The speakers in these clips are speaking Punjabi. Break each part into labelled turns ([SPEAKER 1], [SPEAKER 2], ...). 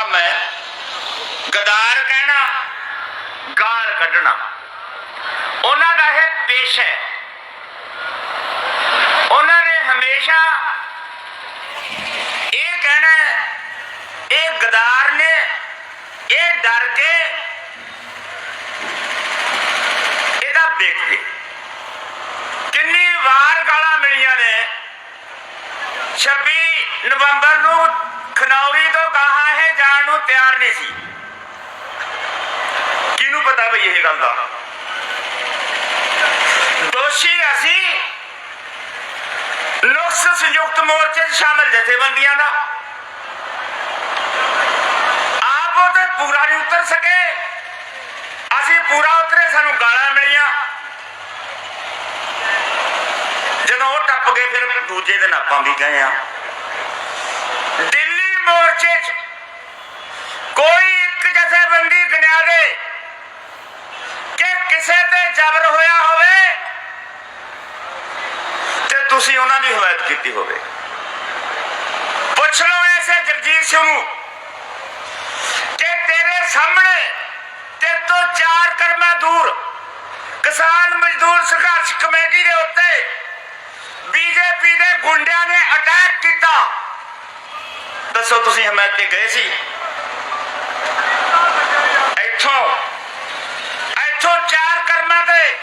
[SPEAKER 1] ਕੰਮ ਹੈ। ਗਦਾਰ ਕਹਿਣਾ, ਗਾਲ ਕੱਢਣਾ। ਉਹਨਾਂ ਦਾ ਇਹ ਪੇਸ਼ ਹੈ। ਉਹਨਾਂ ਨੇ ਹਮੇਸ਼ਾ ਇਹ ਕਹਿਣਾ ਇਹ ਗਦਾਰ ਨੇ, ਇਹ ਡਰ ਗਏ ਇਹਦਾ ਵਿਕ ਗਏ ਕਿੰਨੀ ਵਾਰ ਗਾਲਾਂ ਮਿਲੀਆਂ ਨੇ। 26 ਨਵੰਬਰ ਨੂੰ ਖਨੌਰੀ ਤੋਂ ਜਾਣ ਨਹੀਂ ਸੀ। ਕਿਹਨੂੰ ਪਤਾ ਬਈ ਇਹ ਗੱਲ ਦਾ? ਦੋਸ਼ੀ ਅਸੀਂ ਨੁਕਸ ਸੰਯੁਕਤ ਮੋਰਚੇ 'ਚ ਸ਼ਾਮਲ ਜਥੇਬੰਦੀਆਂ ਦਾ। ਆਪ ਉਹ ਤੇ ਪੂਰਾ ਨਹੀਂ ਉਤਰ ਸਕੇ। ਅਸੀਂ ਪੂਰਾ ਉਤਰੇ, ਸਾਨੂੰ ਗਾਲਾਂ ਮਿਲੀਆਂ। ਜਦੋਂ ਉਹ ਟੱਪ ਗਏ, ਫਿਰ ਦੂਜੇ ਦਿਨ ਆਪਾਂ ਵੀ ਗਏ ਆ ਦਿੱਲੀ ਮੋਰਚੇ 'ਚ ਕੋਈ ਇੱਕ ਜਥੇਬੰਦੀ ਕਿ ਕਿਸੇ ਤੇ ਜ਼ਬਰ ਹੋਇਆ ਹੋਵੇ ਤੇ ਤੁਸੀਂ ਉਹਨਾਂ ਦੀ ਹਮਾਇਤ ਕੀਤੀ ਹੋਵੇ। ਪੁੱਛ ਲਓ ਐਸੇ ਜਗਜੀਤ ਸਿੰਘ ਨੂੰ ਕਿ ਤੇਰੇ ਸਾਹਮਣੇ ਤੇ ਤੋਂ ਚਾਰ ਕਰਮਾ ਦੂਰ ਕਿਸਾਨ ਮਜ਼ਦੂਰ ਸੰਘਰਸ਼ ਕਮੇਟੀ ਦੇ ਉੱਤੇ ਬੀਜੇਪੀ ਦੇ ਗੁੰਡਿਆਂ ਨੇ ਅਟੈਕ ਕੀਤਾ। ਦੱਸੋ ਤੁਸੀਂ ਹਮਾਇਤ ਤੇ ਗਏ ਸੀ ਇੱਥੋਂ ਇੱਥੋਂ ਚਾਰ ਕਰਮਾਂ ਤੇ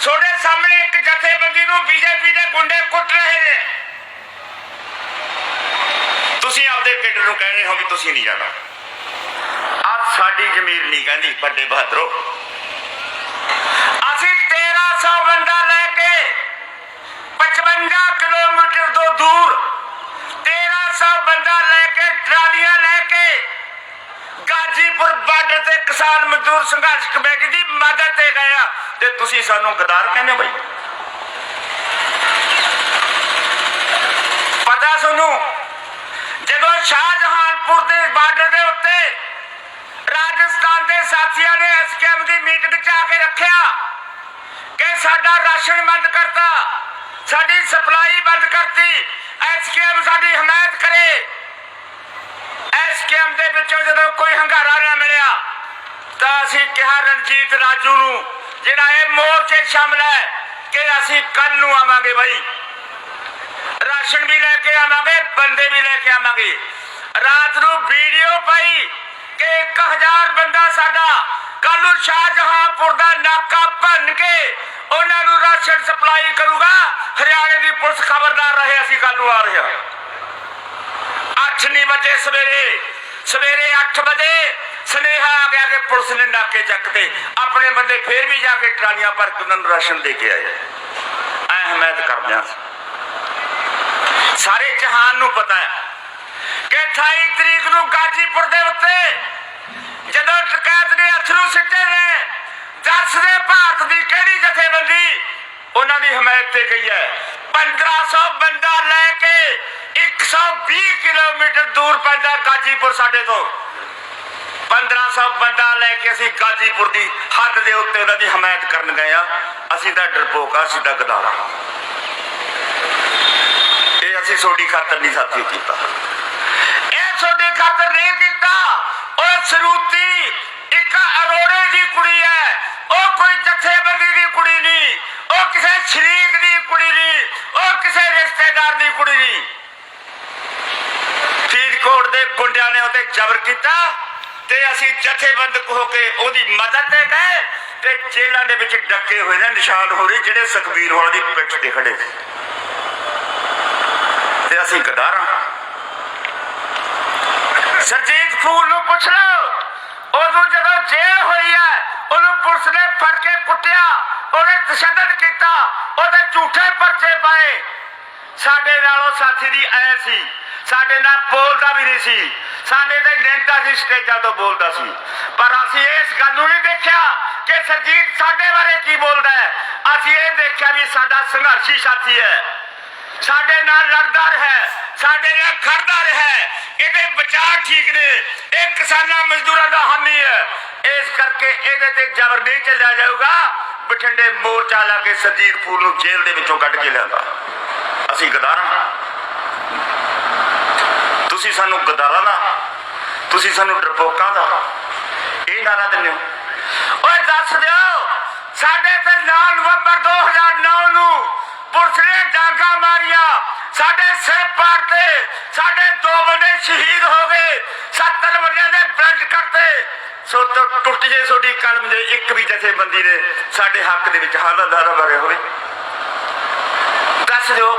[SPEAKER 1] ਤੁਹਾਡੇ ਸਾਹਮਣੇ ਇੱਕ ਜਥੇਬੰਦੀ ਨੂੰ ਬੀਜੇਪੀ ਦੇ ਗੁੰਡੇ ਕੁੱਟ ਰਹੇ ਨੇ। ਤੁਸੀਂ ਆਪਦੇ ਪਿੰਡ ਨੂੰ ਕਹਿ ਹੋ ਵੀ ਤੁਸੀਂ ਨਹੀਂ ਜਾਣਾ। ਆ ਸਾਡੀ ਜ਼ਮੀਰ ਨਹੀਂ ਕਹਿੰਦੀ, ਵੱਡੇ ਬਹਾਦਰੋ। ਅਸੀਂ 1300 ਬੰਦਾ ਲੈ ਕੇ 55 ਕਿਲੋਮੀਟਰ ਤੋਂ ਦੂਰ 1300 ਬੰਦਾ ਲੈ ਕੇ ਟਰਾਲੀਆਂ ਲੈ ਕੇ ਗਾਜੀਪੁਰ ਬਾਰਡਰ ਤੇ ਕਿਸਾਨ ਮਜ਼ਦੂਰ ਸੰਘਰਸ਼ ਕਮੇਟੀ ਦੀ ਮਦਦ ਤੇ ਗਏ ਤੇ ਤੁਸੀਂ ਸਾਨੂੰ ਗਦਾਰ ਕਹਿੰਦੇ ਹੋ ਬਈ? ਪਤਾ ਤੁਹਾਨੂੰ ਜਦੋਂ ਸ਼ਾਹਜਹਾਨਪੁਰ ਦੇ ਬਾਰਡਰ ਦੇ ਉੱਤੇ ਰਾਜਸਥਾਨ ਦੇ ਸਾਥੀਆਂ ਨੇ ਐਸਕੇਐਮ ਦੀ ਮੀਟਿੰਗ ਚ ਆ ਕੇ ਰੱਖਿਆ ਕਿ ਸਾਡਾ ਰਾਸ਼ਨ ਬੰਦ ਕਰਤਾ, ਸਾਡੀ ਸਪਲਾਈ ਬੰਦ ਕਰਤੀ ਐਸਕੇਐਮ ਸਾਡੀ ਹਮਾਇਤ ਕਰੇ। ਐਸਕੇਐਮ ਦੇ ਵਿੱਚੋਂ ਜਦੋਂ ਕੋਈ ਹੰਗਾਰਾ ਨਾ ਮਿਲਿਆ, ਤਾਂ ਅਸੀਂ ਕਿਹਾ, ਰਣਜੀਤ ਰਾਜੂ ਨੂੰ, ਜਿਹੜਾ ਇਹ ਮੋਰਚੇ ਸ਼ਾਮਲ ਹੈ, ਕਿ ਅਸੀਂ ਕੱਲ ਨੂੰ ਆਵਾਂਗੇ ਬਾਈ। ਰਾਸ਼ਨ ਵੀ ਲੈ ਕੇ ਆਵਾਂਗੇ, ਬੰਦੇ ਵੀ ਲੈ ਕੇ ਆਵਾਂਗੇ। ਰਾਤ ਨੂੰ ਵੀਡੀਓ ਪਾਈ ਕਿ 1000 ਬੰਦਾ ਸਾਡਾ ਕੱਲ ਨੂੰ ਸ਼ਾਹਜਹਾਂਪੁਰ ਦਾ ਨਾਕਾ ਭੰਨ ਕੇ ਉਹਨਾਂ ਨੂੰ ਰਾਸ਼ਨ ਸਪਲਾਈ ਕਰੂਗਾ। ਹਰਿਆਣੇ ਦੀ ਪੁਲਿਸ ਖਬਰਦਾਰ ਰਹੇ, ਅਸੀਂ ਕੱਲ ਨੂੰ ਆ ਰਹੇ ਹਾਂ। 8 ਨਹੀਂ ਵਜੇ ਸਵੇਰੇ। ਸਵੇਰੇ 8 ਵਜੇ ਸੁਨੇਹਾ ਆ ਗਿਆ ਕਿ ਪੁਲਿਸ ਨੇ ਨਾਕੇ ਚੱਕਤੇ ਆਪਣੇ ਬੰਦੇ ਫੇਰ ਵੀ ਜਾ ਕੇ ਟਰਾਲੀਆਂ ਭਰ ਕੇ ਉਹਨਾਂ ਨੂੰ ਰਾਸ਼ਨ ਦੇ ਕੇ ਆਏ। ਐ ਹਮਾਇਤ ਕਰਦੇ ਸਾਰੇ ਜਹਾਨ ਨੂੰ ਪਤਾ ਹੈ ਕਿ 28 ਤਰੀਕ ਨੂੰ ਗਾਜੀਪੁਰ ਦੇ ਉੱਤੇ ਜਦੋਂ ਟਕੈਤ ਨੇ ਅਥਰੂ ਸਿੱਟੇ ਨੇ ਦੱਸ ਦੇ ਭਾਰਤ ਦੀ ਕਿਹੜੀ ਜਥੇਬੰਦੀ ਉਹਨਾਂ ਦੀ ਹਮਾਇਤ ਤੇ ਗਈ ਹੈ। 1500 ਬੰਦਾ ਲੈ ਕੇ 120 ਕਿਲੋਮੀਟਰ ਦੂਰ ਪੈਂਦਾ ਗਾਜੀਪੁਰ ਸਾਡੇ ਤੋਂ। 1500 ਬੰਦਾ ਲੈ ਕੇ ਅਸੀਂ ਗਾਜੀਪੁਰ ਦੀ ਹੱਦ ਦੇ ਉੱਤੇ ਉਹਨਾਂ ਦੀ ਹਮਾਇਤ ਕਰਨ ਗਏ ਆ। ਅਸੀਂ ਤਾਂ ਡਰਪੋਕ ਆ, ਅਸੀਂ ਤਾਂ ਗਦਾਰਾ। ਇਹ ਅਸੀਂ ਤੁਹਾਡੀ ਖਾਤਰ ਨਹੀਂ ਸਾਥੀਓ ਕੀਤਾ। ਇਹ ਤੁਹਾਡੀ ਖਾਤਰ ਨਹੀਂ ਕੀਤਾ। ਉਹ ਸਰੂਤੀ ਇੱਕ ਅਰੋੜੇ ਦੀ ਕੁੜੀ ਹੈ ਉਹ ਕੋਈ ਜਥੇਬੰਦੀ ਦੀ ਕੁੜੀ ਨਹੀਂ ਉਹ ਕਿਸੇ ਸ਼ਰੀਕ ਦੀ ਕੁੜੀ ਨਹੀਂ ਉਹ ਕਿਸੇ ਰਿਸ਼ਤੇਦਾਰ ਦੀ ਕੁੜੀ ਨਹੀਂ ਫਰੀਦਕੋਟ ਦੇ ਗੁੰਡਿਆਂ ਨੇ ਉਹਤੇ ਜ਼ਬਰ ਕੀਤਾ ਤੇ ਅਸੀਂ ਜਥੇਬੰਦ ਹੋ ਕੇ ਉਹਦੀ ਮਦਦ ਤੇ ਗਏ ਤੇ ਜੇਲ੍ਹਾਂ ਦੇ ਵਿੱਚ ਡੱਕੇ ਹੋਏ ਨੇ, ਨਿਸ਼ਾਨ ਹੋ ਰਹੇ ਜਿਹੜੇ ਸੁਖਬੀਰ ਹੋਣਾ ਦੀ ਪਿੱਠ ਤੇ ਖੜੇ ਸੀ। ਤੇ ਅਸੀਂ ਗਦਾਰਾਂ। ਸਰਜੀਤ ਫੂਲ ਨੂੰ ਪੁੱਛ ਲਓ ਉਦੋਂ ਜਦੋਂ ਜੇਲ੍ਹ ਹੋਈ ਹੈ, ਉਹਨੂੰ ਪੁਲਿਸ ਨੇ ਫੜ ਕੇ ਕੁੱਟਿਆ, ਉਹਨੇ ਤਸ਼ੱਦਦ ਕੀਤਾ, ਉਹਦੇ ਝੂਠੇ ਪਰਚੇ ਪਾਏ। ਸਾਡੇ ਨਾਲ ਉਹ ਸਾਥੀ ਦੀ ਐ ਸੀ, ਸਾਡੇ ਨਾਲ ਬੋਲਦਾ ਵੀ ਨਹੀਂ ਸੀ। ਸਾਡੇ ਤੇ ਨਿੰਦਾ ਸੀ ਸਟੇਜਾਂ ਤੋਂ ਬੋਲਦਾ ਸੀ। ਪਰ ਅਸੀਂ ਇਸ ਗੱਲ ਨੂੰ ਨਹੀਂ ਦੇਖਿਆ ਕਿ ਸਰਜੀਤ ਸਾਡੇ ਬਾਰੇ ਕੀ ਬੋਲਦਾ ਹੈ। ਅਸੀਂ ਇਹ ਦੇਖਿਆ ਵੀ ਸਾਡਾ ਸੰਘਰਸ਼ੀ ਸਾਥੀ ਹੈ। ਸਾਡੇ ਨਾਲ ਲੜਦਾ ਰਿਹਾ ਸਾਡੇ ਨਾਲ ਖੜਦਾ ਰਿਹਾ ਇਹਦੇ ਵਿਚਾਰ ਠੀਕ ਨੇ। ਇਹ ਕਿਸਾਨਾਂ ਮਜ਼ਦੂਰਾਂ ਦਾ ਹਾਨੀ ਹੈ। ਇਸ ਕਰਕੇ ਇਹਦੇ ਤੇ ਜ਼ਬਰ ਨਹੀਂ ਚੱਲਿਆ ਜਾਊਗਾ। ਬਠਿੰਡੇ ਮੋਰਚਾ ਲਾ ਕੇ ਸਰਜੀਤ ਫੂਲ ਨੂੰ ਜੇਲ੍ਹ ਦੇ ਵਿੱਚੋਂ ਕੱਢ ਕੇ ਲਿਆਂਦਾ। ਅਸੀਂ ਗਦਾਰਾਂ। ਤੁਸੀਂ ਸਾਨੂੰ ਗਦਾਰਾਂ ਦਾ, ਤੁਸੀਂ ਸਾਨੂੰ ਡਰਪੋਕਾਂ ਦਾ, ਇਹ ਨਾਰਾ ਦਿੰਦੇ ਹੋ। ਓਏ ਦੱਸ ਦਿਓ, ਸਾਡੇ ਤੇ 9 ਨਵੰਬਰ 2009 ਨੂੰ ਪੁਲਿਸ ਨੇ ਡਾਂਗਾ ਮਾਰੀਆਂ। ਸਾਡੇ ਸਿਰ ਪਾੜ ਤੇ, ਸਾਡੇ ਦੋ ਬੰਦੇ ਸ਼ਹੀਦ ਹੋ ਗਏ 70 ਬੰਦਿਆਂ ਦੇ ਬਲੱਡ ਕੱਟੇ ਸੋ ਟੁੱਟ ਜੇ ਤੁਹਾਡੀ ਕਲਮ ਦੇ ਇੱਕ ਵੀ ਜਥੇਬੰਦੀ ਨੇ ਸਾਡੇ ਹੱਕ ਦੇ ਵਿੱਚ ਹਾਲਾ ਦਾਰਾ ਭਰਿਆ ਹੋਵੇ। ਦੱਸ ਦਿਓ,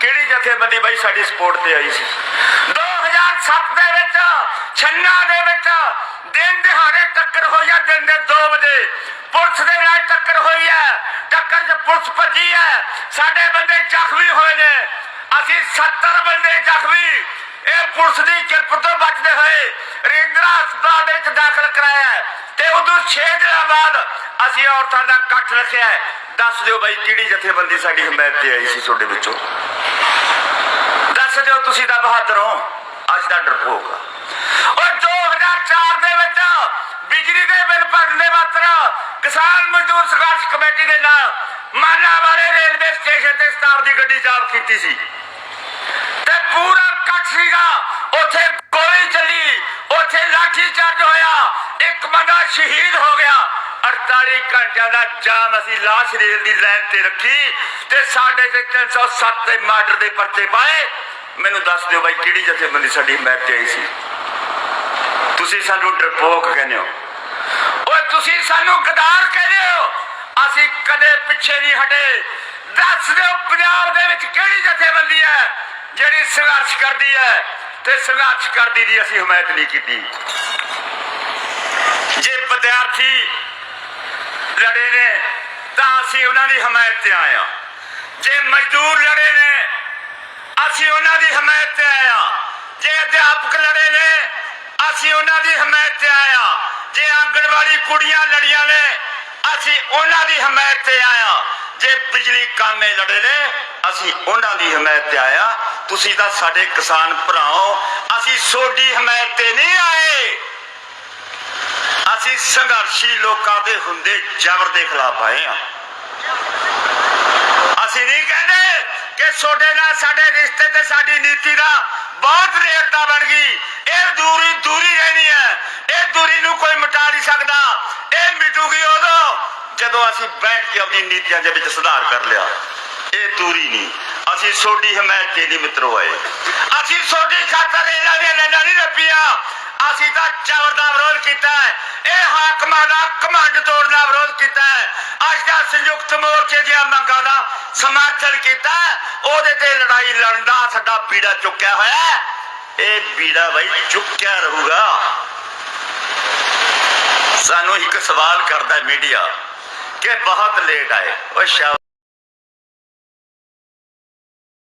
[SPEAKER 1] ਕਿਹੜੀ ਜਥੇਬੰਦੀ ਬਾਈ ਸਾਡੀ ਸਪੋਰਟ ਤੇ ਆਈ ਸੀ? 2007 ਦੇ ਵਿੱਚ, ਛੰਨਾ ਦੇ ਵਿੱਚ, ਦਿਨ ਦਿਹਾੜੇ ਟੱਕਰ ਹੋਈ ਆ, ਦਿਨ ਦੇ 2 ਵਜੇ। ਪੁਲਿਸ ਦੇ ਨਾਲ ਟੱਕਰ ਹੋਈ ਹੈ ਟੱਕਰ 'ਚ ਪੁਲਿਸ ਭੱਜੀ ਹੈ ਸਾਡੇ ਬੰਦੇ ਜ਼ਖਮੀ ਹੋਏ ਨੇ। ਅਸੀਂ 70 ਬੰਦੇ ਜ਼ਖਮੀ। ਇਹ ਪੁਲਿਸ ਦੀ ਕਿਰਪ ਤੋਂ ਬਚਦੇ ਹੋਏ ਰਿੰਦਰਾ ਹਸਪਤਾਲ ਦੇ ਵਿੱਚ ਦਾਖਲ ਕਰਾਇਆ ਤੇ ਉਦੋਂ 6 ਦਿਨਾਂ ਬਾਅਦ ਅਸੀਂ ਔਰਤਾਂ ਦਾ ਇਕੱਠ ਰੱਖਿਆ ਹੈ। ਦੱਸ ਦਿਓ ਬਾਈ, ਕਿਹੜੀ ਜਥੇਬੰਦੀ ਸਾਡੀ ਹਮਾਇਤ ਤੇ ਆਈ ਸੀ ਤੁਹਾਡੇ ਵਿੱਚੋਂ? ਦੱਸ ਦਿਓ ਤੁਸੀਂ ਤਾਂ ਬਹਾਦਰ ਹੋ। ਅੱਜ ਦਾ ਡਰਪੋਕ ਔਰ 2004 ਦੇ ਵਿੱਚ ਬਿਜਲੀ ਦੇ ਬਿੱਲ ਭਰਨ ਦੇ ਮਾਤਰ ਕਿਸਾਨ ਮਜ਼ਦੂਰ ਸੰਘਰਸ਼ ਕਮੇਟੀ ਦੇ ਨਾਲ ਮਾਨਾ ਵਾਲੇ ਰੇਲਵੇ ਸਟੇਸ਼ਨ ਤੇ ਸਟਾਫ ਦੀ ਗੱਡੀ ਜਾਬ ਕੀਤੀ ਸੀ। ਤੇ ਪੂਰਾ ਕੱਟ ਸੀਗਾ। ਉੱਥੇ ਗੋਲੀ ਚੱਲੀ। ਉੱਥੇ ਲਾਠੀ ਚਾਰਜ ਹੋਇਆ। ਇੱਕ ਬੰਦਾ ਸ਼ਹੀਦ ਹੋ ਗਿਆ। 48 ਘੰਟਿਆਂ ਦਾ ਜਾਮ ਅਸੀਂ ਲਾਸ਼ ਰੇਲ ਦੀ ਲਾਈਨ ਤੇ ਰੱਖੀ ਤੇ ਸਾਡੇ ਤੇ 307 ਦੇ ਮਰਡਰ ਦੇ ਪਰਚੇ ਪਾਏ। ਮੈਨੂੰ ਦੱਸ ਦਿਓ ਬਾਈ, ਕਿਹੜੀ ਜਥੇਬੰਦੀ ਸਾਡੀ ਮੈਚ ਤੇ ਆਈ ਸੀ? ਤੁਸੀਂ ਸਾਨੂੰ ਡਰਪੋਕ ਕਹਿੰਦੇ ਹੋ। ਓਏ, ਤੁਸੀਂ ਸਾਨੂੰ ਗਦਾਰ ਕਹਿੰਦੇ ਹੋ। ਅਸੀਂ ਕਦੇ ਪਿੱਛੇ ਨਹੀਂ ਹਟੇ। ਦੱਸ ਦਿਓ ਪੰਜਾਬ ਦੇ ਵਿੱਚ ਕਿਹੜੀ ਜਥੇਬੰਦੀ ਹੈ ਜਿਹੜੀ ਸੰਘਰਸ਼ ਕਰਦੀ ਹੈ ਤੇ ਸੰਘਰਸ਼ ਕਰਦੀ ਦੀ ਅਸੀਂ ਹਮਾਇਤ ਨਹੀਂ ਕੀਤੀ। ਜੇ ਵਿਦਿਆਰਥੀ ਲੜੇ ਨੇ, ਤਾਂ ਅਸੀਂ ਉਹਨਾਂ ਦੀ ਹਮਾਇਤ ਤੇ ਆਏ ਹਾਂ। ਜੇ ਮਜ਼ਦੂਰ ਲੜੇ ਨੇ ਅਸੀਂ ਉਹਨਾਂ ਦੀ ਹਮਾਇਤ ਤੇ ਆਇਆ ਜੇ ਅਧਿਆਪਕ ਲੜੇ ਨੇ, ਅਸੀਂ ਉਹਨਾਂ ਦੀ ਹਮਾਇਤ ਤੇ ਆਇਆ ਜੇ ਆਂਗਣਵਾੜੀ ਕੁੜੀਆਂ ਲੜੀਆਂ ਨੇ, ਅਸੀਂ ਉਹਨਾਂ ਦੀ ਹਮਾਇਤ ਤੇ ਆਏ ਜੇ ਬਿਜਲੀ ਕਾਮੇ ਲੜੇ ਨੇ, ਅਸੀਂ ਉਹਨਾਂ ਦੀ ਹਮਾਇਤ ਤੇ ਆਇਆ ਤੁਸੀਂ ਤਾਂ ਸਾਡੇ ਕਿਸਾਨ ਭਰਾਓ, ਅਸੀਂ ਸੋਡੀ ਹਮਾਇਤ ਤੇ ਨਹੀਂ ਆਏ। ਅਸੀਂ ਸੰਘਰਸ਼ੀ ਲੋਕਾਂ ਦੇ ਹੁੰਦੇ ਜ਼ਬਰ ਦੇ ਖਿਲਾਫ ਆਏ ਆ ਅਸੀਂ ਨਹੀਂ ਕਹਿੰਦੇ ਕਿ ਨਾਲ, ਸਾਡੇ ਰਿਸ਼ਤੇ ਤੇ ਸਾਡੀ ਨੀਤੀ ਦਾ ਬਹੁਤ ਨੇੜਤਾ ਬਣ ਗਈ। ਇਹ ਦੂਰੀ ਦੂਰੀ ਰਹਿਣੀ ਹੈ। ਇਹ ਦੂਰੀ ਨੂੰ ਕੋਈ ਮਿਟਾ ਨਹੀਂ ਸਕਦਾ। ਇਹ ਮਿਟੂਗੀ ਉਦੋਂ ਜਦੋਂ ਅਸੀਂ ਬੈਠ ਕੇ ਆਪਣੀ ਨੀਤੀਆਂ ਦੇ ਵਿੱਚ ਸੁਧਾਰ ਕਰ ਲਿਆ। ਇਹ ਦੂਰੀ ਨਹੀਂ। ਅਸੀਂ ਸੋਡੀ ਹਮਾਇਤ ਤੇ ਨਹੀਂ ਮਿੱਤਰੋ ਆਏ ਅਸੀਂ ਸੋਡੀ ਖਾਤਰ ਇਹਨਾਂ ਦੀਆਂ ਲੈਣਾ ਨਹੀਂ ਰੱਪੀਆਂ ਅਸੀਂ ਤਾਂ ਚਵਰ ਦਾ ਵਿਰੋਧ ਕੀਤਾ ਹੈ। ਇਹ ਹਾਕਮਾਂ ਦਾ ਕਮੰਡ ਤੋੜਨ ਦਾ ਵਿਰੋਧ ਕੀਤਾ ਹੈ। ਅੱਜ ਦਾ ਸੰਯੁਕਤ ਮੋਰਚੇ ਦੀਆਂ ਮੰਗਾਂ ਦਾ ਸਮਰਥਨ ਕੀਤਾ ਉਹਦੇ ਤੇ ਲੜਾਈ ਲੜਨ ਦਾ ਸਾਡਾ ਬੀੜਾ ਚੁੱਕਿਆ ਹੋਇਆ ਇਹ ਬੀੜਾ ਬਈ ਚੁੱਕਿਆ ਰਹੂਗਾ। ਸਾਨੂੰ ਇੱਕ ਸਵਾਲ ਕਰਦਾ ਮੀਡੀਆ ਕਿ ਬਹੁਤ ਲੇਟ ਆਏ। ਉਹ ਸ਼ਾ